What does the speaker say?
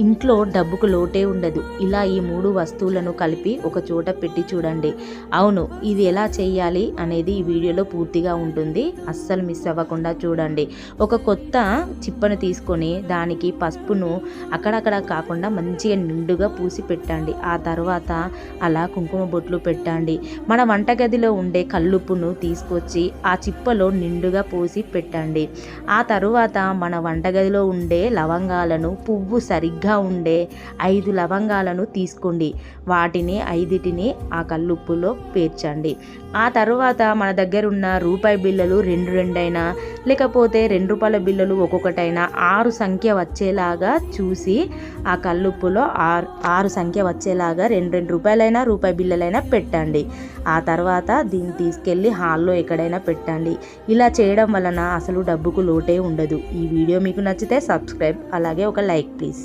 ఇంట్లో డబ్బుకు లోటే ఉండదు. ఇలా ఈ మూడు వస్తువులను కలిపి ఒక చోట పెట్టి చూడండి. అవును ఇది ఎలా చేయాలి అనేది ఈ వీడియోలో పూర్తిగా ఉంటుంది. అస్సలు మిస్ అవ్వకుండా చూడండి. ఒక కొత్త చిప్పను తీసుకొని దానికి పసుపును అక్కడక్కడ కాకుండా మంచిగా నిండుగా పూసి పెట్టండి. ఆ తర్వాత అలా కుంకుమ బొట్లు పెట్టండి. మన వంటగదిలో ఉండే కల్లుప్పును తీసుకొచ్చి ఆ చిప్పలో నిండుగా పోసి పెట్టండి. ఆ తరువాత మన వంటగదిలో ఉండే లవంగాలను పువ్వు సరిగ్గా ఉండే ఐదు లవంగాలను తీసుకోండి. వాటిని ఐదిటిని ఆ కల్లుప్పులో పేర్చండి. ఆ తర్వాత మన దగ్గర ఉన్న రూపాయి బిళ్ళలు రెండు రెండైనా లేకపోతే రెండు రూపాయల బిళ్ళలు ఒక్కొక్కటైనా ఆరు సంఖ్య వచ్చేలాగా చూసి ఆ కల్లుప్పులో ఆరు ఆరు సంఖ్య వచ్చేలాగా రెండు రెండు రూపాయలైనా రూపాయి బిళ్ళలైనా పెట్టండి. ఆ తర్వాత దీన్ని తీసుకెళ్ళి హాల్లో ఎక్కడైనా పెట్టండి. ఇలా చేయడం వలన అసలు డబ్బుకు లోటే ఉండదు. ఈ వీడియో మీకు నచ్చితే సబ్స్క్రైబ్ అలాగే ఒక లైక్ ప్లీజ్.